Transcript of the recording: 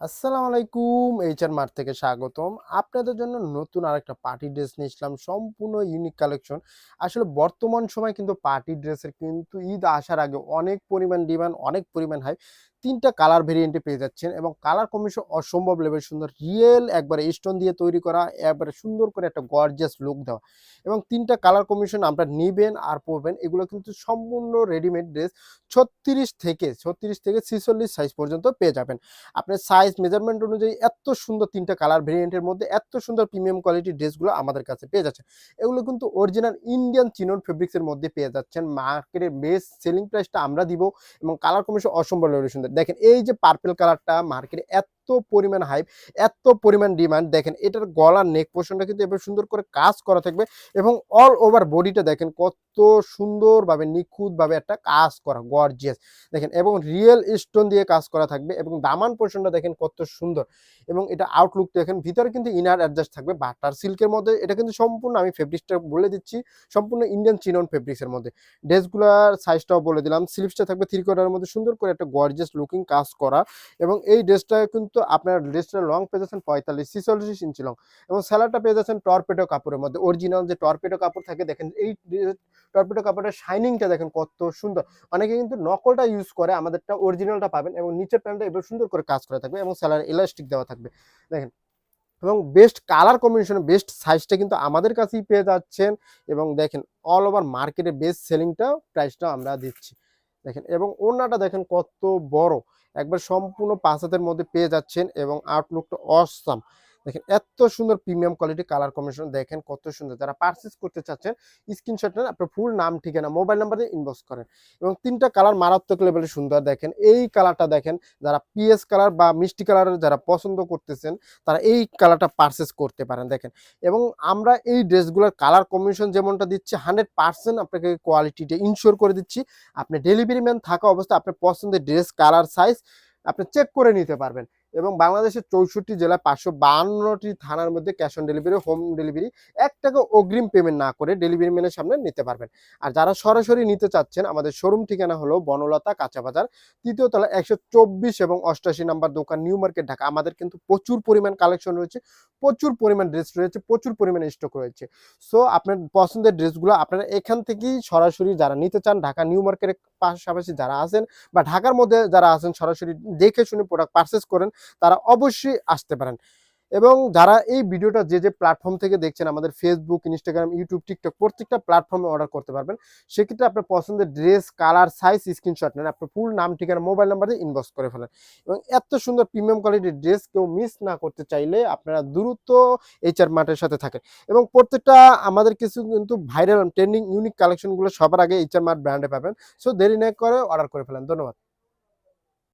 আসসালামু আলাইকুম HR mart থেকে স্বাগতম। আপনাদের জন্য নতুন আরেকটা পার্টি ড্রেস নিয়েছিলাম সম্পূর্ণ ইউনিক কালেকশন আসলে বর্তমান সময় কিন্তু পার্টি ড্রেসের কিন্তু ঈদ আসার আগে অনেক পরিমাণ ডিমান্ড অনেক পরিমাণ হাই তিনটা কালার ভেরিয়েন্টে পেয়ে যাচ্ছেন এবং কালার কম্বিনেশন অসম্ভব লেভেল সুন্দর রিয়েল একবারে স্টোন দিয়ে তৈরি করা, একবারে সুন্দর করে একটা গর্জিয়াস লুক দেওয়া এবং তিনটা কালার কম্বিনেশন আমরা নেবেন আর পরবেন, এগুলো কিন্তু সম্পূর্ণ রেডিমেড ড্রেস ছত্রিশ থেকে ছত্রিশ থেকে ছিচল্লিশ সাইজ পর্যন্ত পেয়ে যাবেন। আপনার সাইজ মেজারমেন্ট অনুযায়ী এত সুন্দর তিনটা কালার ভেরিয়েন্টের মধ্যে এত সুন্দর প্রিমিয়াম কোয়ালিটির ড্রেসগুলো আমাদের কাছে পেয়ে যাচ্ছে এগুলো কিন্তু অরিজিনাল ইন্ডিয়ান চিনন ফেব্রিক্সের মধ্যে পেয়ে যাচ্ছেন। মার্কেটের বেস্ট সেলিং প্রাইসটা আমরা দিব এবং কালার কমিশন অসম্ভব লেভেলের সুন্দর দেখেন এই যে পার্পেল কালারটা মার্কেটে এত পরিমাণ হাইপ এত পরিমাণ ডিমান্ড দেখেন এটার গলার নেক পোর্শনটা কিন্তু এবার সুন্দর করে কাজ করা থাকবে এবং অল ওভার বডিটা দেখেন কত সুন্দরভাবে নিখুঁতভাবে একটা কাজ করা গর্জিয়াস দেখেন এবং রিয়েল স্টোন দিয়ে কাজ করা থাকবে এবং দামান পোর্শনটা দেখেন কত সুন্দর এবং এটা আউটলুক দেখেন, ভিতরে কিন্তু ইনার অ্যাডজাস্ট থাকবে বাটার সিল্কের মধ্যে, এটা কিন্তু সম্পূর্ণ আমি ফেব্রিক্সটা বলে দিচ্ছি, সম্পূর্ণ ইন্ডিয়ান চিনন ফেব্রিক্সের মধ্যে ড্রেসগুলোর সাইজটাও বলে দিলাম স্লিভসটা থাকবে থ্রি কোয়ার্টারের মধ্যে সুন্দর করে একটা গর্জিয়াস লুকিং কাজ করা এবং এই ড্রেসটা কিন্তু আপনার ড্রেসটার লং পেয়ে যাচ্ছেন পঁয়তাল্লিশ, ছিচল্লিশ ইঞ্চি লং এবং স্যালাডটা পেয়ে যাচ্ছেন টর্পেটো কাপড়ের মধ্যে। অরিজিনাল যে টর্পেটো কাপড় থাকে, দেখেন এই টর্পেটো কাপড়ের শাইনিংটা দেখেন কত সুন্দর। অনেকে কিন্তু নকলটা ইউজ করে, আমাদেরটা অরিজিনালটা পাবেন এবং নিচের প্যান্টটা এবার সুন্দর করে কাজ করা থাকবে এবং স্যালার ইলাস্টিক দেওয়া থাকবে। দেখেন, এবং বেস্ট কালার কম্বিনেশন বেস্ট সাইজটা কিন্তু আমাদের কাছেই পেয়ে যাচ্ছেন এবং দেখেন অল ওভার মার্কেটে বেস্ট সেলিংটা প্রাইসটা আমরা দিচ্ছি। দেখেন, এবং ওড়নাটা দেখেন কত বড়। একবার সম্পূর্ণ পাঁচ হাতের মধ্যে পেয়ে যাচ্ছেন এবং আউটলুকটা অসাম। দেখেন, এত সুন্দর প্রিমিয়াম কোয়ালিটি কালার কম্বিনেশন দেখেন কত সুন্দর। যারা পারচেস করতে চাচ্ছেন স্ক্রিনশট নেন, আপনার ফুল নাম, ঠিকানা মোবাইল নাম্বার দিয়ে ইনবক্স করেন। এবং তিনটা কালার মারাত্মক লেভেলে সুন্দর, দেখেন, এই কালারটা দেখেন, যারা পিএস কালার বা মিষ্টি কালারের যারা পছন্দ করতেছেন, তারা এই কালারটা পারচেস করতে পারেন, দেখেন। এবং আমরা এই ড্রেসগুলোর কালার কম্বিনেশন যেমনটা দিচ্ছি হান্ড্রেড পার্সেন্ট আপনাকে কোয়ালিটিটা ইনশিওর করে দিচ্ছি। আপনি ডেলিভারি ম্যান থাকা অবস্থায় আপনার পছন্দের ড্রেস কালার সাইজ আপনি চেক করে নিতে পারবেন। এবং বাংলাদেশের চৌষট্টি জেলায় পাঁচশো বাহান্নটি থানার মধ্যে cash on delivery home delivery এক টাকা অগ্রিম পেমেন্ট না করে ডেলিভারি ম্যানের সামনে নিতে পারবেন। আর যারা সরাসরি নিতে চাচ্ছেন, আমাদের শোরুম ঠিকানা হলো বনলতা কাঁচা বাজার, তৃতীয় তলা একশো চব্বিশ এবং অষ্টাশি নাম্বার দোকান নিউ মার্কেট ঢাকা। আমাদের কিন্তু প্রচুর পরিমাণ কালেকশন রয়েছে, প্রচুর পরিমাণ ড্রেস রয়েছে, প্রচুর পরিমাণ স্টক রয়েছে। সো আপনার পছন্দের ড্রেসগুলো আপনারা এখান থেকেই সরাসরি যারা নিতে চান, ঢাকা নিউ মার্কেটের পাশাপাশি যারা আছেন বা ঢাকার মধ্যে যারা আছেন, সরাসরি দেখে শুনে প্রোডাক্ট পারচেস করেন তারা অবশ্যই আসতে পারেন। এবং যারা এই ভিডিওটা যে যে প্ল্যাটফর্ম থেকে দেখছেন, আমাদের ফেসবুক ইনস্টাগ্রাম ইউটিউব টিকটক প্রত্যেকটা প্ল্যাটফর্মে অর্ডার করতে পারবেন, সেক্ষেত্রে আপনার পছন্দের ড্রেস কালার সাইজ স্ক্রিনশট নেন। আপনার ফুল নাম, ঠিকানা মোবাইল নাম্বার দিয়ে ইনবক্স করে ফেলেন। এবং এত সুন্দর প্রিমিয়াম কোয়ালিটির ড্রেস কেউ মিস না করতে চাইলে আপনারা দ্রুত এইচআর মার্টের সাথে থাকেন। এবং প্রত্যেকটা আমাদের কিছু কিন্তু ভাইরাল ট্রেন্ডিং ইউনিক কালেকশনগুলো সবার আগে এইচআর মার্ট ব্র্যান্ডে পাবেন। সো দেরি না করে অর্ডার করে ফেলেন। ধন্যবাদ।